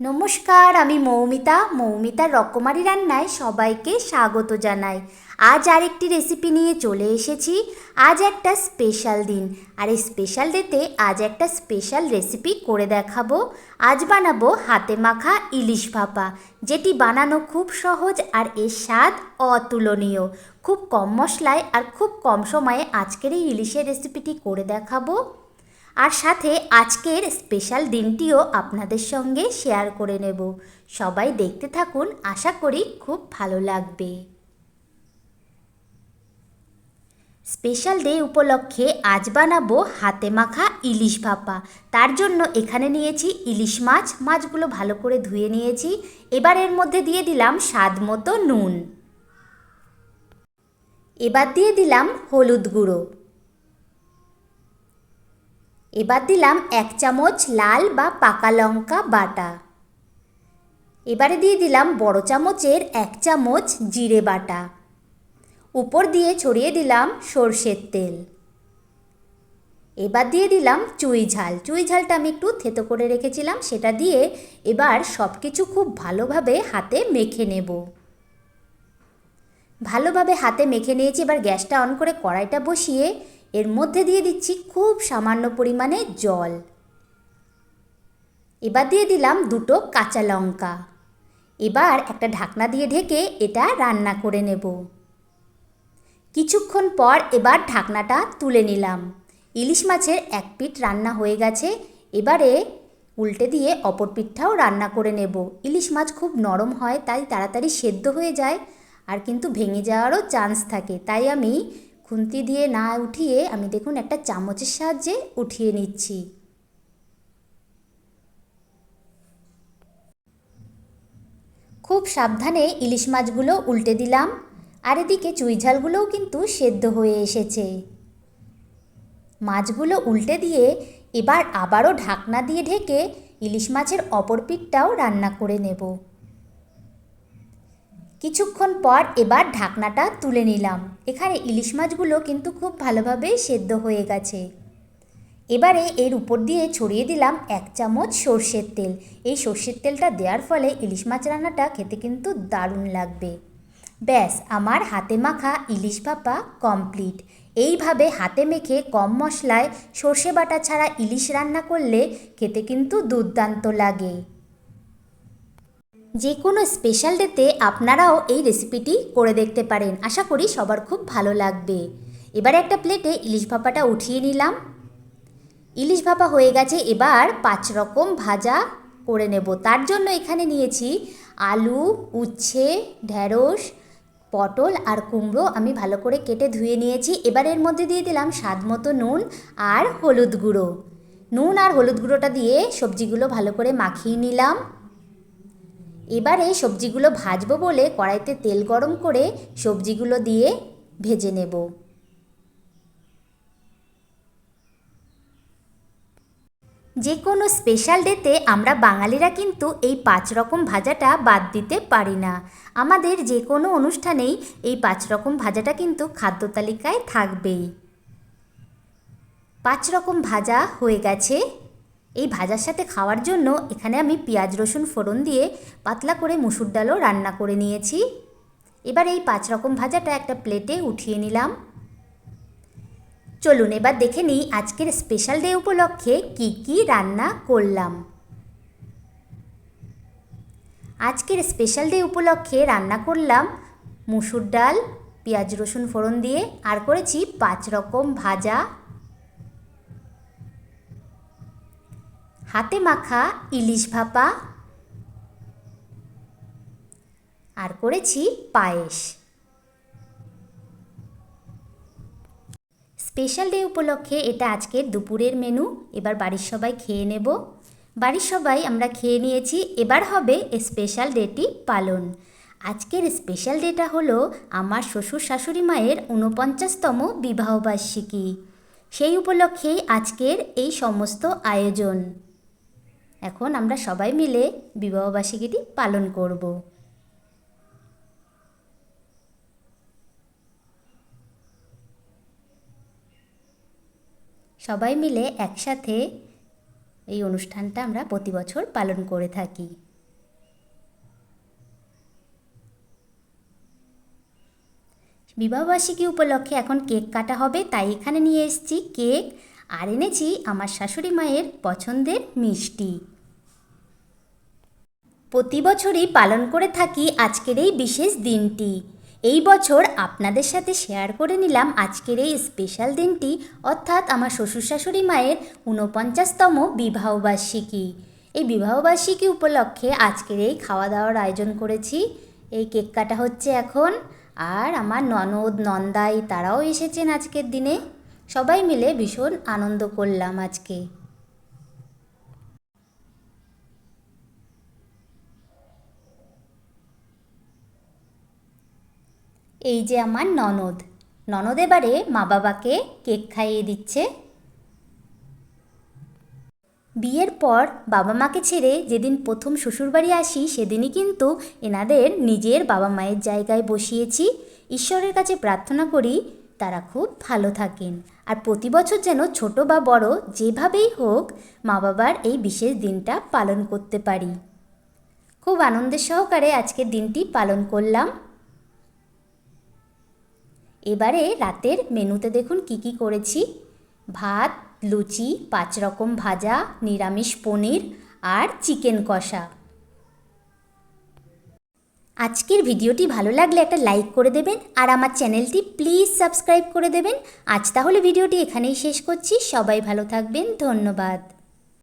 নমস্কার, আমি মৌমিতা। মৌমিতা রকমারি রান্নায় সবাইকে স্বাগত জানাই। আজ আরেকটি রেসিপি নিয়ে চলে এসেছি। আজ একটা স্পেশাল দিন। আর এই স্পেশাল ডেতে আজ একটা স্পেশাল রেসিপি করে দেখাবো। আজ বানাবো হাতে মাখা ইলিশ ভাপা, যেটি বানানো খুব সহজ আর এর স্বাদ অতুলনীয়। খুব কম মশলায় আর খুব কম সময়ে আজকের এই ইলিশের রেসিপিটি করে দেখাবো। আর সাথে আজকের স্পেশাল দিনটিও আপনাদের সঙ্গে শেয়ার করে নেব। সবাই দেখতে থাকুন, আশা করি খুব ভালো লাগবে। স্পেশাল ডে উপলক্ষে আজ বানাবো হাতে মাখা ইলিশ ভাপা। তার জন্য এখানে নিয়েছি ইলিশ মাছ। মাছগুলো ভালো করে ধুয়ে নিয়েছি। এবার এর মধ্যে দিয়ে দিলাম স্বাদ মতো নুন। এবার দিয়ে দিলাম হলুদ গুঁড়ো। এবার দিলাম এক চামচ লাল বা পাকা লঙ্কা বাটা। এবারে দিয়ে দিলাম বড় চামচের এক চামচ জিরে বাটা। উপর দিয়ে ছড়িয়ে দিলাম সর্ষের তেল। এবার দিয়ে দিলাম চুই ঝাল। চুই ঝালটা আমি একটু থেতো করে রেখেছিলাম, সেটা দিয়ে এবার সব কিছু খুব ভালোভাবে হাতে মেখে নেব। ভালোভাবে হাতে মেখে নিয়েছি, এবার গ্যাসটা অন করে কড়াইটা বসিয়ে এর মধ্যে দিয়ে দিচ্ছি খুব সামান্য পরিমাণে জল। এবার দিয়ে দিলাম দুটো কাঁচা লঙ্কা। এবার একটা ঢাকনা দিয়ে ঢেকে এটা রান্না করে নেব। কিছুক্ষণ পর এবার ঢাকনাটা তুলে নিলাম। ইলিশ মাছের এক পিঠ রান্না হয়ে গেছে। এবারে উল্টে দিয়ে অপর পিঠটাও রান্না করে নেব। ইলিশ মাছ খুব নরম হয়, তাই তাড়াতাড়ি সেদ্ধ হয়ে যায় আর কিন্তু ভেঙে যাওয়ারও চান্স থাকে। তাই আমি খুন্তি দিয়ে না উঠিয়ে আমি দেখুন একটা চামচের সাহায্যে উঠিয়ে নিচ্ছি। খুব সাবধানে ইলিশ মাছগুলো উল্টে দিলাম, আর এদিকে চুইঝালগুলোও কিন্তু সেদ্ধ হয়ে এসেছে। মাছগুলো উল্টে দিয়ে এবার আবারও ঢাকনা দিয়ে ঢেকে ইলিশ মাছের অপর পিঠটাও রান্না করে নেব। কিছুক্ষণ পর এবার ঢাকনাটা তুলে নিলাম। এখানে ইলিশ মাছগুলো কিন্তু খুব ভালোভাবে সেদ্ধ হয়ে গেছে। এবারে এর উপর দিয়ে ছড়িয়ে দিলাম এক চামচ সর্ষের তেল। এই সর্ষের তেলটা দেওয়ার ফলে ইলিশ মাছ রান্নাটা খেতে কিন্তু দারুণ লাগবে। ব্যাস, আমার হাতে মাখা ইলিশ ভাপা কমপ্লিট। এইভাবে হাতে মেখে কম মশলায় সর্ষে বাটা ছাড়া ইলিশ রান্না করলে খেতে কিন্তু দুর্দান্ত লাগে। যে কোনো স্পেশাল ডেতে আপনারাও এই রেসিপিটি করে দেখতে পারেন। আশা করি সবার খুব ভালো লাগবে। এবার একটা প্লেটে ইলিশ ভাপাটা উঠিয়ে নিলাম। ইলিশ ভাপা হয়ে গেছে, এবার পাঁচ রকম ভাজা করে নেব। তার জন্য এখানে নিয়েছি আলু, উচ্ছে ঢ্যাঁড়স পটল আর কুমড়ো আমি ভালো করে কেটে ধুয়ে নিয়েছি। এবার এর মধ্যে দিয়ে দিলাম স্বাদ মতো নুন আর হলুদ গুঁড়ো। নুন আর হলুদ গুঁড়োটা দিয়ে সবজিগুলো ভালো করে মাখিয়ে নিলাম। এবারে সবজিগুলো ভাজবো বলে কড়াইতে তেল গরম করে সবজিগুলো দিয়ে ভেজে নেব। যে কোনো স্পেশাল ডেতে আমরা বাঙালিরা কিন্তু এই পাঁচ রকম ভাজাটা বাদ দিতে পারি না। আমাদের যে কোনো অনুষ্ঠানেই এই পাঁচ রকম ভাজাটা কিন্তু খাদ্য তালিকায় থাকবেই। পাঁচ রকম ভাজা হয়ে গেছে। এই ভাজার সাথে খাওয়ার জন্য এখানে আমি পেঁয়াজ, রসুন ফোড়ন দিয়ে পাতলা করে মুসুর ডালও রান্না করে নিয়েছি। এবার এই পাঁচ রকম ভাজাটা একটা প্লেটে উঠিয়ে নিলাম। চলুন এবার দেখে নিই আজকের স্পেশাল ডে উপলক্ষে কি কি রান্না করলাম। আজকের স্পেশাল ডে উপলক্ষে রান্না করলাম মুসুর ডাল, পেঁয়াজ, রসুন ফোড়ন দিয়ে, আর করেছি পাঁচ রকম ভাজা। হাতে মাখা ইলিশ ভাপা। আর করেছি পায়েস। স্পেশাল ডে উপলক্ষে এটা আজকের দুপুরের মেনু। এবার বাড়ির সবাই খেয়ে নেব। বাড়ির সবাই আমরা খেয়ে নিয়েছি। এবার হবে স্পেশাল ডেটি পালন। আজকের স্পেশাল ডেটা হলো আমার শ্বশুর শাশুড়ি মায়ের ঊনপঞ্চাশতম বিবাহবার্ষিকী। সেই উপলক্ষেই আজকের এই সমস্ত আয়োজন। এখন আমরা সবাই মিলে বিবাহবার্ষিকীটি পালন করব। সবাই মিলে একসাথে এই অনুষ্ঠানটা আমরা প্রতি বছর পালন করে থাকি। বিবাহবার্ষিকী উপলক্ষে এখন কেক কাটা হবে, তাই এখানে নিয়ে এসেছি কেক। আর এনেছি আমার শাশুড়ি মায়ের পছন্দের মিষ্টি। প্রতি বছরই পালন করে থাকি আজকের এই বিশেষ দিনটি। এই বছর আপনাদের সাথে শেয়ার করে নিলাম আজকের এই স্পেশাল দিনটি, অর্থাৎ আমার শ্বশুর শাশুড়ি মায়ের ঊনপঞ্চাশতম বিবাহবার্ষিকী। এই বিবাহবার্ষিকী উপলক্ষে আজকের এই খাওয়া দাওয়ার আয়োজন করেছি। এই কেক কাটা হচ্ছে এখন, আর আমার ননদ, নন্দাই তারাও এসেছেন আজকের দিনে। সবাই মিলে ভীষণ আনন্দ করলাম আজকে। এই যে আমার ননদ। ননদ এবারে মা বাবাকে কেক খাইয়ে দিচ্ছে। বিয়ের পর বাবা মাকে ছেড়ে যেদিন প্রথম শ্বশুরবাড়ি আসি, সেদিনই কিন্তু এনাদের নিজের বাবা মায়ের জায়গায় বসিয়েছি। ঈশ্বরের কাছে প্রার্থনা করি তারা খুব ভালো থাকেন। আর প্রতি বছর যেন ছোট বা বড় যেভাবেই হোক মা বাবার এই বিশেষ দিনটা পালন করতে পারি। খুব আনন্দের সহকারে আজকের দিনটি পালন করলাম। এবারে রাতের মেনুতে দেখুন কি কি করেছি। ভাত, লুচি, পাঁচ রকম ভাজা, নিরামিষ পনির আর চিকেন কষা। আজকের ভিডিওটি ভালো লাগলে একটা লাইক করে দেবেন আর আমার চ্যানেলটি প্লিজ সাবস্ক্রাইব করে দেবেন। আজ তাহলে ভিডিওটি এখানেই শেষ করছি। সবাই ভালো থাকবেন। ধন্যবাদ।